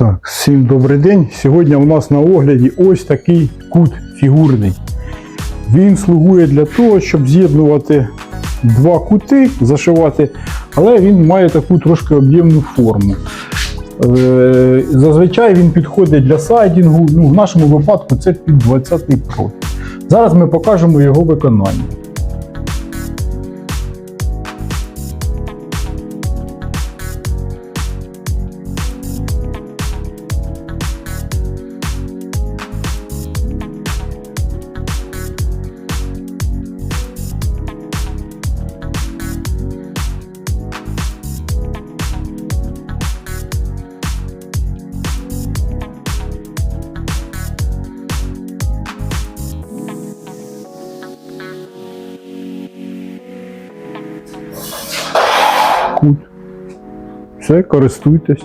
Так, всім добрий день. Сьогодні у нас на огляді ось такий кут фігурний. Він слугує для того, щоб з'єднувати два кути, зашивати, але він має таку трошки об'ємну форму. Е, Зазвичай він підходить для сайдінгу. Ну, в нашому випадку це під 20 профіль. Зараз ми покажемо його виконання. Кут. Все, користуйтесь.